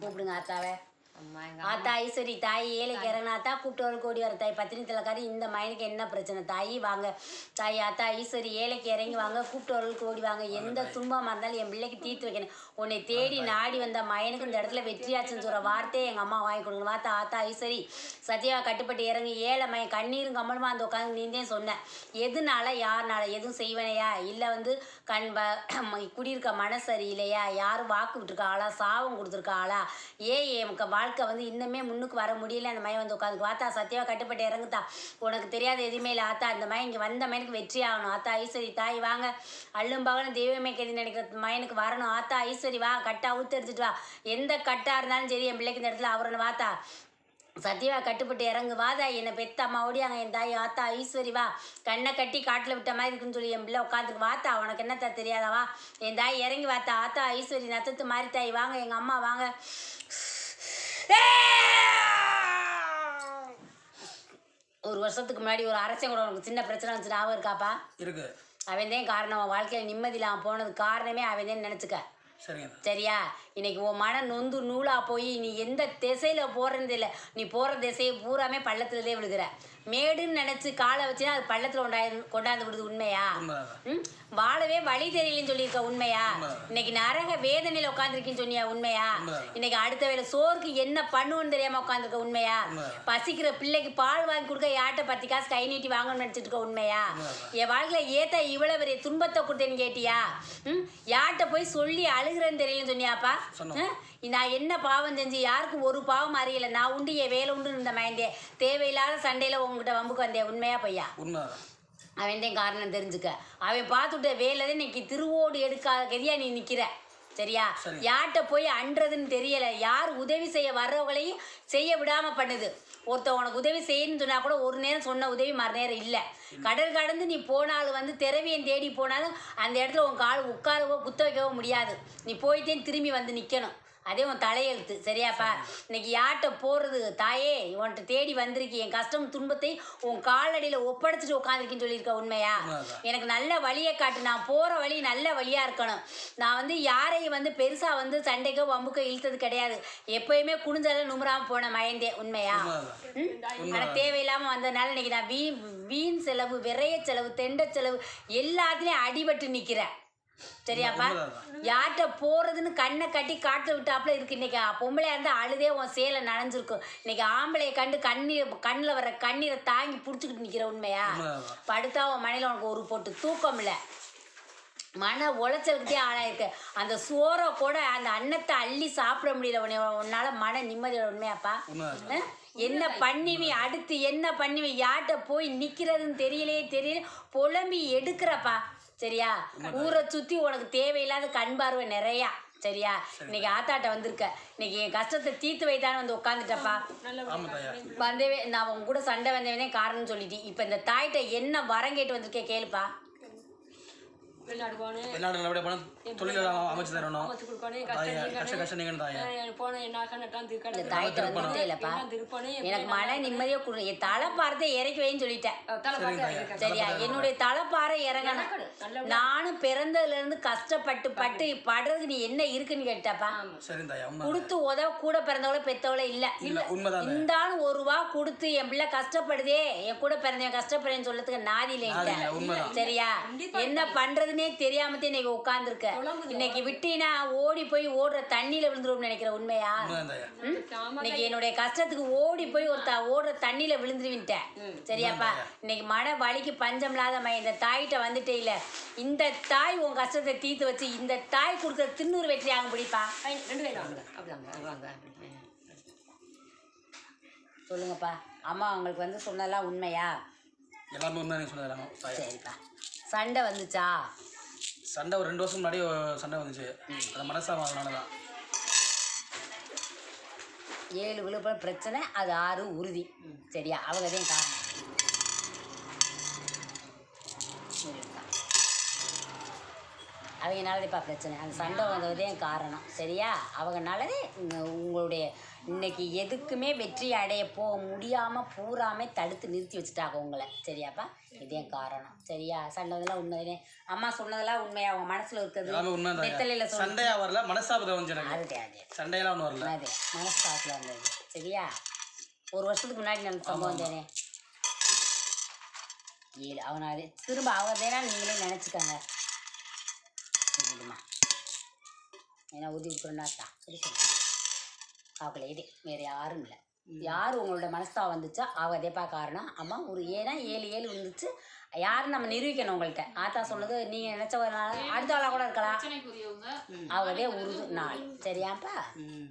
கூப்பிடுங்க ஆத்தாவை எங்க ஆத்தா ஐஸ்வரி தாய் ஏழைக்கு இறங்கினாத்தா கூப்பிட்டு ஓடி வர. தாய் பத்தினி தலைக்காரி இந்த மயனுக்கு என்ன பிரச்சனை? தாயி வாங்க. தாய் ஆத்தா ஐஸ்வரி ஏழைக்கு இறங்கி வாங்க கூப்பிட்டவர்களுக்கு ஓடி வாங்க. எந்த துன்பமாக இருந்தாலும் என் பிள்ளைக்கு தீர்த்து வைக்கணும். உன்னை தேடி நாடி வந்த மயனுக்கு இந்த இடத்துல வெற்றியாச்சுன்னு சொல்கிற வார்த்தையை எங்கள் அம்மா வாங்கி கொடுங்க. வாத்தா ஆத்தா ஐஸ்வரி சத்யாவை கட்டுப்பட்டு இறங்கி ஏழை மயன் கண்ணீரும் கம்மலுமா அந்த உட்காந்து நீந்தே சொன்னேன். எதுனால யாருனால எதுவும் செய்வனையா? இல்லை வந்து கண் குடியிருக்க மனசு சரியில்லையா? யாரும் வாக்கு விட்டுருக்காளா சாபம் கொடுத்துருக்காளா ஏ எமக்கு வாழ்க்கை வந்து இன்னுமே முன்னுக்கு வர முடியல. அந்த மாதிரி வந்து உட்காந்து வாத்தா சத்தியவா கட்டுப்பட்டு இறங்குத்தா உனக்கு தெரியாத எதுவுமே இல்லை ஆத்தா. அந்த மாதிரி இங்கே வந்த மயனுக்கு வெற்றி ஆகணும். ஆத்தா ஐஸ்வரி தாய் வாங்க. அள்ளும் பகலும் தெய்வமே கதி நினைக்கிற மயனுக்கு வரணும். ஆத்தா ஐஸ்வரி வா. கட்டா ஊத்து எடுத்துட்டு வா. எந்த கட்டாக இருந்தாலும் சரி என் பிள்ளைக்கு இந்த இடத்துல அவரனை வாத்தா. சத்யவா கட்டுப்பட்டு இறங்கு. வாதா என்னை பெத்த அம்மா ஓடியாங்க என் தாய். ஆத்தா ஈஸ்வரி வா. கண்ணை கட்டி காட்டில் விட்ட மாதிரி இருக்குன்னு சொல்லி என் பிள்ளை உட்காந்துக்கு வாத்தா உனக்கு என்னத்தா வா. என் தாய் இறங்கி வாத்தா. ஆத்தா ஈஸ்வரி நத்தத்து மாதிரி தாய் வாங்க எங்கள் அம்மா வாங்க. ஒரு வருஷத்துக்கு முன்னாடி ஒரு அரசன் கூட உனக்கு சின்ன பிரச்சனை வந்துச்சு ஞாபகம் இருக்காப்பா? இருக்கு. அவன் தான் காரணம் வாழ்க்கையில் நிம்மதி இல்லாமல் போனது காரணமே அவன் தான் நினச்சிக்க. சரியா? இன்னைக்கு உன் மன நொந்து நூலாக போய் நீ எந்த திசையில் போகிறது இல்லை நீ போகிற திசையை பூராமே பள்ளத்துலதே விழுகிற. மேடுன்னு நினச்சி காலை வச்சுனா அது பள்ளத்தில் கொண்டாந்து கொண்டாந்து விடுது உண்மையா? ம்? வாழவே வழி தெரியலன்னு சொல்லியிருக்க உண்மையா. இன்னைக்கு நரக வேதனையில் உட்காந்துருக்கேன்னு சொன்னியா உண்மையா. இன்னைக்கு அடுத்த வேளை சோறுக்கு என்ன பண்ணுன்னு தெரியாம உட்காந்துருக்க உண்மையா. பசிக்கிற பிள்ளைக்கு பால் வாங்கி கொடுக்க யார்கிட்ட பத்து காசு கை நீட்டி வாங்கணும்னு நினச்சிட்டு இருக்க உண்மையா. என் வாழ்க்கையில் ஏத்த இவ்வளோ பெரிய துன்பத்தை கொடுத்தேன்னு கேட்டியா? ம்? யார்கிட்ட போய் சொல்லி அழுகிறேன்னு தெரியலன்னு சொன்னியாப்பா? நான் என்ன பாவம் செஞ்சு யாருக்கும் ஒரு பாவம் அறியல. நான் உண்டு என் வேலை உண்டு இந்த மைண்டே தேவையில்லாத சண்டையில் உங்ககிட்ட வம்புக்கு வந்தேன். உண்மையா பையா அவன் தான் காரணம் தெரிஞ்சுக்க. அவன் பார்த்துட்ட வேலை இன்னைக்கு திருவோடு எடுக்காத கதியா நீ நிற்கிற சரியா? சரி. யார்கிட்ட போய் அன்றதுன்னு தெரியல. யார் உதவி செய்ய வர்றவங்களையும் செய்ய விடாம பண்ணுது. ஒருத்தன் உனக்கு உதவி செய்யணும்னு சொன்னா கூட ஒரு நேரம் சொன்ன உதவி மறு நேரம் இல்லை. கடல் கடந்து நீ போனாலும் வந்து திரவியம் தேடி போனாலும் அந்த இடத்துல உன் கால் உட்காரவோ குத்த வைக்கவோ முடியாது. நீ போயிட்டே திரும்பி வந்து நிற்கணும் அதே உன் தலையெழுத்து. சரியாப்பா? இன்னைக்கு யார்கிட்ட போகிறது தாயே உன்கிட்ட தேடி வந்திருக்கி என் கஷ்டம் துன்பத்தை உன் காலடியில் ஒப்படைச்சிட்டு உட்காந்துருக்கின்னு சொல்லியிருக்க உண்மையா. எனக்கு நல்ல வழியை காட்டு. நான் போகிற வழி நல்ல வழியாக இருக்கணும். நான் வந்து யாரையும் வந்து பெருசாக வந்து சண்டைக்கோ வம்புக்கோ இழுத்தது கிடையாது. எப்பயுமே குனிஞ்சாலும் நுமராமல் போன மயந்தே. உண்மையா? ஆனால் தேவையில்லாமல் வந்ததுனால இன்னைக்கு நான் வீண் வீண் செலவு விரைய செலவு தெண்ட செலவு எல்லாத்துலேயும் அடிபட்டு நிற்கிறேன் சரியாப்பா. யார்கிட்ட போகிறதுன்னு கண்ணை கட்டி காட்டில் விட்டாப்புல இருக்கு. இன்னைக்கு பொம்பளையா இருந்தால் அழுதே உன் சேலை நனைஞ்சிருக்கும். இன்னைக்கு ஆம்பளையை கண்டு கண்ணீர் கண்ணில் வர கண்ணீரை தாங்கி பிடிச்சிக்கிட்டு நிற்கிற உண்மையா. படுத்தா உன் மனையில் உனக்கு ஒரு போட்டு தூக்கம் இல்லை. மன உளைச்சலுக்கிட்டே ஆளாயிருக்கு. அந்த சோறை கூட அந்த அன்னத்தை அள்ளி சாப்பிட முடியல உன்னை உன்னால மன நிம்மதியோட உண்மையாப்பா? என்ன பண்ணுவி அடுத்து என்ன பண்ணுவி? யார்கிட்ட போய் நிக்கிறதுன்னு தெரியலையே தெரியல. புலம்பி எடுக்கிறப்பா. சரியா? ஊரை சுத்தி உனக்கு தேவையில்லாத கண் பார்வை நிறையா. சரியா? இன்னைக்கு ஆத்தாட்ட வந்திருக்க. இன்னைக்கு என் கஷ்டத்தை தீர்த்து வைத்தான்னு வந்து உட்காந்துட்டப்பா வந்தவே நான் உங்க கூட சண்டை வந்தவனே காரணம்னு சொல்லிட்டு இப்போ இந்த தாய்கிட்ட என்ன வரம் கேட்டு வந்திருக்கேன் கேளுப்பா. வெளிநாடு நல்லபடியாக போனால் அமைச்சு தரணும். கஷ்ட கஷ்டம் நீங்கள் தாயா. எனக்கு மன நிம்மதியாக கொடு. என் தலைப்பாரத்தை இறக்கி வைன்னு சொல்லிட்டேன். சரியா? என்னுடைய தலைப்பாறை இறங்கணும். நானும் பிறந்ததுல இருந்து கஷ்டப்பட்டு பட்டு படுறதுக்கு நீ என்ன இருக்குன்னு கேட்டப்பா. கொடுத்து உதவ கூட பிறந்தவள பெத்தவள இல்ல. இந்த ஆள் ஒரு ரூபா கொடுத்து என் பிள்ளை கஷ்டப்படுதே. என் கூட பிறந்தவன் கஷ்டப்படுறேன்னு சொல்றதுக்கு நாதி நாதி இல்லை இல்லை, உண்மைதான். சரியா? என்ன பண்றதுனே தெரியாம இன்னைக்கு உட்காந்துருக்க இன்னைக்கு விட்டினா ஓடி போய் ஓடுற தண்ணியில விழுந்துருவோம்னு நினைக்கிற உண்மையா? இன்னைக்கு என்னுடைய கஷ்டத்துக்கு ஓடி போய் ஒரு ஓடுற தண்ணியில விழுந்துருவின்ட்டேன். சரியாப்பா? இன்னைக்கு மன வலிக்கு பஞ்சம் இல்லாத இந்த தாய்கிட்ட வந்துட்டே இல்ல இந்த தாய் உன் கஷ்டத்தை தீர்த்து வச்சு இந்த தாய் கொடுக்குற தின்னூறு வெற்றி ஆகும் பிடிப்பா? சொல்லுங்கப்பா. அம்மா உங்களுக்கு வந்து சொன்னதெல்லாம் உண்மையா? எல்லாமே உண்மை சரிப்பா. சண்டை வந்துச்சா? சண்டை ஒரு ரெண்டு வருஷம் முன்னாடி சண்டை வந்துச்சு. அந்த மனசாக தான் ஏழு விழுப்புரம் பிரச்சனை அது ஆறு உறுதி. சரியா? அவங்க தான் காரணம் சரிப்பா. அவங்கனாலதேப்பா பிரச்சனை. அந்த சண்டை வந்ததே காரணம். சரியா? அவங்கனாலதே உங்களுடைய இன்னைக்கு எதுக்குமே வெற்றி அடைய போக முடியாமல் பூராமே தடுத்து நிறுத்தி வச்சுட்டாங்க உங்களை. சரியாப்பா? இதே காரணம். சரியா? சண்டை வந்தெல்லாம் உண்மையிலே அம்மா சொன்னதெல்லாம் உண்மையா? அவங்க மனசுல இருக்கிறது வெத்தலையில சொன்ன சண்டையா வரல மனசாபத்தை வந்து அது அது. சண்டையெல்லாம் ஒன்றும் வரல. அது மனசு காட்டில் வந்தது. சரியா? ஒரு வருஷத்துக்கு முன்னாடி நடந்த சம்பவம் தானே? ஏழு அவனை அது திரும்ப அவன் தானே நீங்களே நினச்சிக்கோங்க. சரிம்மா ஏன்னா உதவி சரி சொல்லு. அவங்கள இது வேறு யாரும் இல்லை. யார் உங்களோட மனசா வந்துச்சோ? அவதேப்பா காரணம். அம்மா ஒரு ஏன்னா ஏழு ஏழு வந்துச்சு யாரும் நம்ம நிரூபிக்கணும் உங்கள்கிட்ட ஆத்தா சொன்னது நீங்கள் நினச்ச ஒரு நாள் அடுத்த ஆளாக கூட இருக்கலாம். அவதே உருது நாள். சரியாப்பா? ம்.